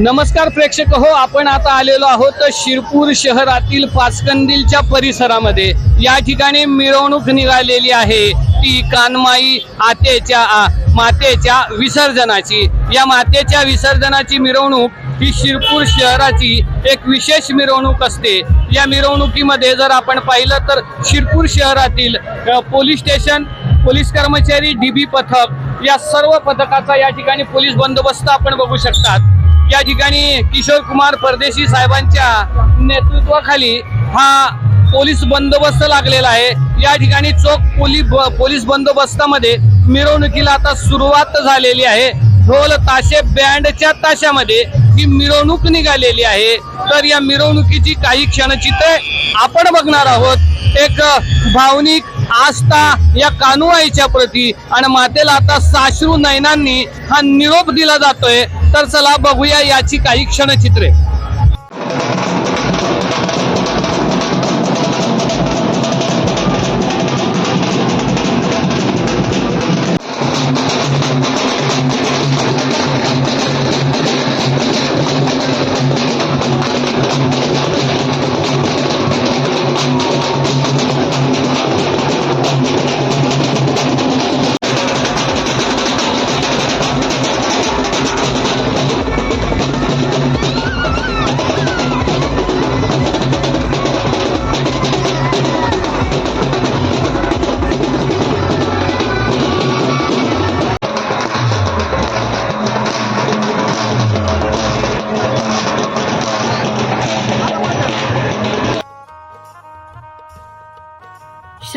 नमस्कार प्रेक्षक हो आपण आता आलेलो आहोत शिरपूर शहरातील पाचकंदीलच्या परिसरामध्ये. या ठिकाणी मिरवणूक निघालेली आहे. ती कानमाई आतेच्या मातेच्या विसर्जनाची. या मातेच्या विसर्जनाची मिरवणूक ही शिरपूर शहराची एक विशेष मिरवणूक असते. या मिरवणुकीमध्ये जर आपण पाहिलं तर शिरपूर शहरातील पोलीस स्टेशन पोलीस कर्मचारी डीबी पथक या सर्व पथकाचा या ठिकाणी पोलीस बंदोबस्त आपण बघू शकतात. या ठिकाणी किशोर कुमार परदेशी साहेबांच्या नेतृत्वाखाली हा पोलीस बंदोबस्त लागलेला आहे. या ठिकाणी चोख पोलीस पोलीस बंदोबस्तामध्ये मिरवणुकीला आता सुरुवात झालेली आहे. ढोल ताशे बँडच्या ताशामध्ये ही मिरवणूक निघालेली आहे. तर या मिरवणुकीची काही क्षणचित्रे आपण बघणार आहोत. एक भावनिक आस्था या कानुआईच्या प्रती आणि मातेला आता साश्रू नयनांनी हा निरोप दिला जातोय. तर चला बघूया याची काही क्षणचित्रे.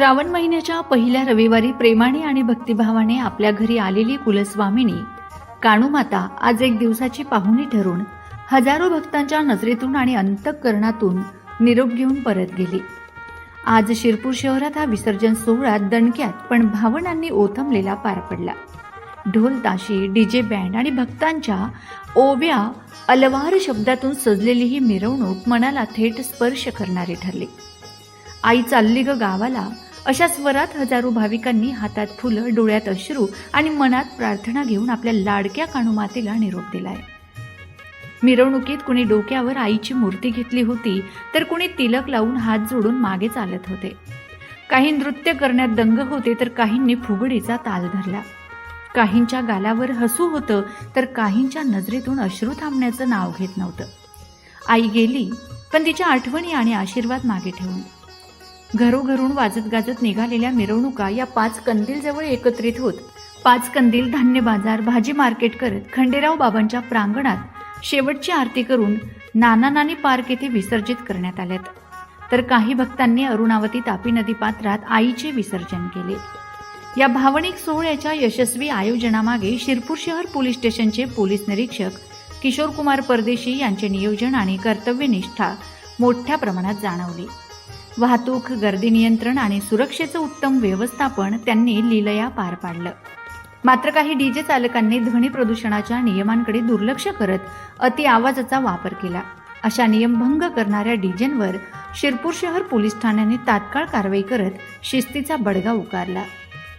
श्रावण महिन्याच्या पहिल्या रविवारी प्रेमाने आणि भक्तिभावाने आपल्या घरी आलेली कुलस्वामिनी काणूमाता आज एक दिवसाची पाहुणी ठरून हजारो भक्तांच्या नजरेतून आणि अंतःकरणातून निरोप घेऊन परत गेली. आज शिरपूर शहरात हा विसर्जन सोहळा दणक्यात पण भावनांनी ओथमलेला पार पडला. ढोल ताशी डीजे बँड आणि भक्तांच्या ओव्या अलवार शब्दातून सजलेली ही मिरवणूक मनाला थेट स्पर्श करणारी ठरली. आई चालली ग गावाला अशा स्वरात हजारो भाविकांनी हातात फुलं डोळ्यात अश्रू आणि मनात प्रार्थना घेऊन आपल्या लाडक्या काणूमातेला निरोप दिलाय. मिरवणुकीत कुणी डोक्यावर आईची मूर्ती घेतली होती तर कुणी तिलक लावून हात जोडून मागे चालत होते. काही नृत्य करण्यात दंग होते तर काहींनी फुगडीचा ताल धरला. काहींच्या गालावर हसू होतं तर काहींच्या नजरेतून अश्रू थांबण्याचं नाव घेत नव्हतं. आई गेली पण तिच्या आठवणी आणि आशीर्वाद मागे ठेवून. घरोघरून वाजत गाजत निघालेल्या मिरवणुका या पाच कंदीलजवळ एकत्रित होत. पाच कंदील धान्य बाजार भाजी मार्केट करत खंडेराव बाबांच्या प्रांगणात शेवटची आरती करून नाना नानी पार्क येथे विसर्जित करण्यात आल्यात. तर काही भक्तांनी अरुणावती तापी नदी पात्रात आईचे विसर्जन केले. या भावनिक सोहळ्याच्या यशस्वी आयोजनामागे शिरपूर शहर पोलीस स्टेशनचे पोलीस निरीक्षक किशोर कुमार परदेशी यांचे नियोजन आणि कर्तव्यनिष्ठा मोठ्या प्रमाणात जाणवली. वाहतूक गर्दी नियंत्रण आणि सुरक्षेचं उत्तम व्यवस्थापन त्यांनी लिलया पार पाडलं. मात्र काही डीजे चालकांनी ध्वनी प्रदूषणाच्या नियमांकडे दुर्लक्ष करत अति आवाजाचा वापर केला. अशा नियमभंग करणाऱ्या डीजेंवर शिरपूर शहर पोलीस ठाण्याने तात्काळ कारवाई करत शिस्तीचा बडगा उकारला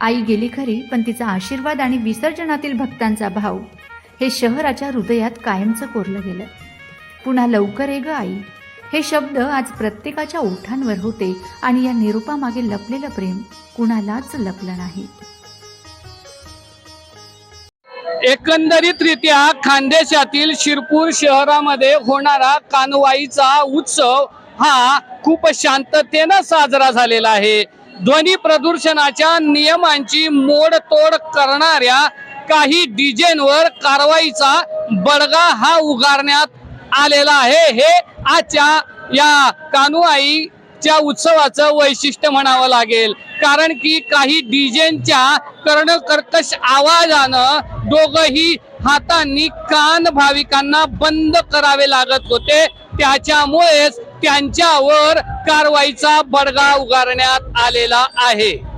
आई गेली खरी पण तिचा आशीर्वाद आणि विसर्जनातील भक्तांचा भाव हे शहराच्या हृदयात कायमचं कोरलं गेलं. पुन्हा लवकर ये ग आई. हे शब्द आज प्रत्येकाच्या ओठांवर होते आणि या निरूपामागे लपलेलं प्रेम कुणालाच लपलं नाही. एकंदरीतरित्या खानदेशातील शिरपूर शहरामध्ये होणारा कानवाईचा उत्सव हा खूप शांततेनं साजरा झालेला आहे. ध्वनी प्रदूषणाच्या नियमांची मोडतोड करणाऱ्या काही डीजेंवर कारवाईचा बडगा हा उगारण्यात आलेला आहे. हे आजच्या या कानुआईच्या उत्सवाचं वैशिष्ट्य म्हणावं लागेल. कारण की काही डीजेंच्या कर्णकर्कश आवाजानं दोघही हातांनी कान भाविकांना बंद करावे लागत होते. त्याच्यामुळेच त्यांच्यावर कारवाईचा बडगा उगारण्यात आलेला आहे.